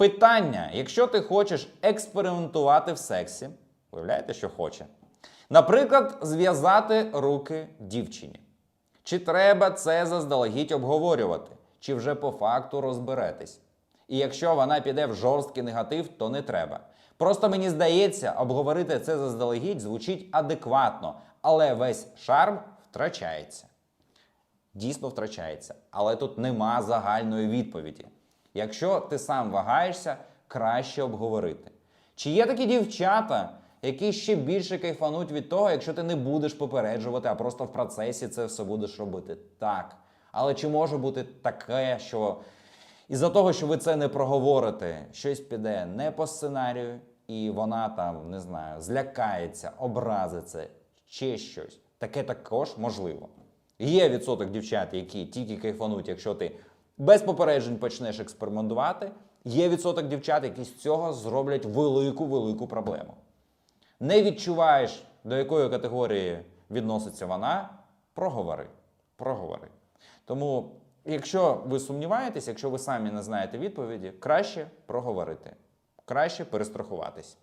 Питання: якщо ти хочеш експериментувати в сексі, уявляєте, що хоче? Наприклад, зв'язати руки дівчині. Чи треба це заздалегідь обговорювати, чи вже по факту розберетесь? І якщо вона піде в жорсткий негатив, то не треба. Просто мені здається, обговорити це заздалегідь звучить адекватно, але весь шарм втрачається. Дійсно втрачається, але тут нема загальної відповіді. Якщо ти сам вагаєшся, краще обговорити. Чи є такі дівчата, які ще більше кайфануть від того, якщо ти не будеш попереджувати, а просто в процесі це все будеш робити? Так. Але чи може бути таке, що із-за того, що ви це не проговорите, щось піде не по сценарію, і вона там, не знаю, злякається, образиться, ще щось. Таке також можливо. Є відсоток дівчат, які тільки кайфануть, якщо ти без попереджень почнеш експериментувати. Є відсоток дівчат, які з цього зроблять велику велику проблему. Не відчуваєш, до якої категорії відноситься вона, проговори. Проговори. Тому, якщо ви сумніваєтесь, якщо ви самі не знаєте відповіді, краще проговорити, краще перестрахуватись.